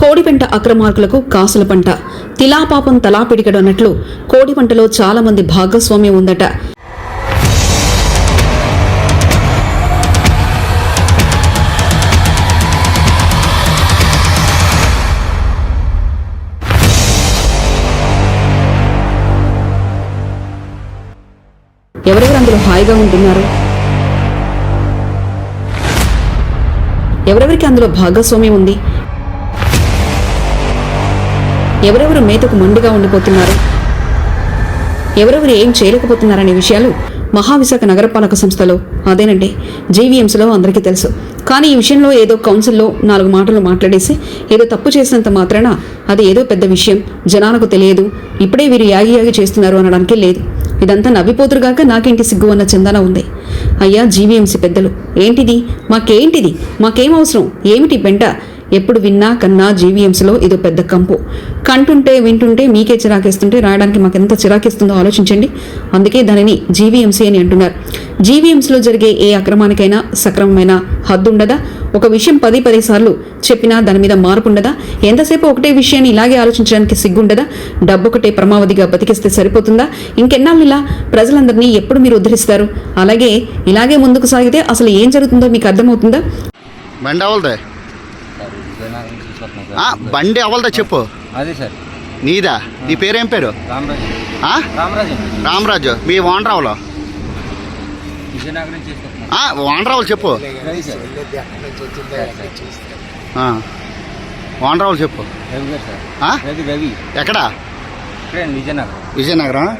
కోడిపెంట అక్రమార్కులకు కాసుల పంట. తిలాపాపం తలా పిడికడు అన్నట్లు కోడి పంటలో చాలా మంది భాగస్వామ్యం ఉందట. ఎవరెవరు అందులో హాయిగా ఉంటున్నారు? ఎవరెవరికి అందులో భాగస్వామ్యం ఉంది? ఎవరెవరు మేతకు మండుగా ఉండిపోతున్నారు? ఎవరెవరు ఏం చేయలేకపోతున్నారనే విషయాలు మహావిశాఖ నగరపాలక సంస్థలో అదేనండి జీవీఎంసీలో అందరికీ తెలుసు. కానీ ఈ విషయంలో ఏదో కౌన్సిల్లో నాలుగు మాటలు మాట్లాడేసి ఏదో తప్పు చేసినంత మాత్రాన అది ఏదో పెద్ద విషయం జనాలకు తెలియదు ఇప్పుడే వీరు యాగి యాగి చేస్తున్నారు అనడానికి లేదు. ఇదంతా నవ్విపోతురుగాక నాకేంటి సిగ్గు అన్న చందన ఉంది. అయ్యా జీవీఎంసీ పెద్దలు ఏంటిది? మాకేంటిది? మాకేం అవసరం? ఏమిటి పెంట ఎప్పుడు విన్నా కన్నా జీవీఎంసీలో ఇదో పెద్ద కంపు. కంటుంటే వింటుంటే మీకే చిరాకేస్తుంటే రాయడానికి మాకు ఎంత చిరాకేస్తుందో ఆలోచించండి. అందుకే దానిని జీవీఎంసీ అని అంటున్నారు. జీవీఎంసీలో జరిగే ఏ అక్రమానికైనా సక్రమమైన హద్దు ఉండదా ఒక విషయం పది పది సార్లు చెప్పినా దాని మీద మార్పు ఉండదా ఎంతసేపు ఒకటే విషయాన్ని ఇలాగే ఆలోచించడానికి సిగ్గుండదా? డబ్బు ఒకటే ప్రమావధిగా బతికిస్తే సరిపోతుందా? ఇంకెన్నాళ్ళు ఇలా ప్రజలందరినీ ఎప్పుడు మీరు ఉద్ధరిస్తారు? అలాగే ఇలాగే ముందుకు సాగితే అసలు ఏం జరుగుతుందో మీకు అర్థమవుతుందా బండి అవలదే సార్ విజయనగరం నుంచి తీసుకొస్తున్నాం సార్ ఆ, బండి అవలదా చెప్పు. అదే సార్. నీదా? నీ పేరేం పేరు? రామరాజు. ఆ? రామరాజు. రామరాజు. మీ వాండ్రావులో వాండ్రావులు చెప్పు. రవి సార్. ఆ. వాండ్రావులు చెప్పు ఎక్కడ? విజయనగరం?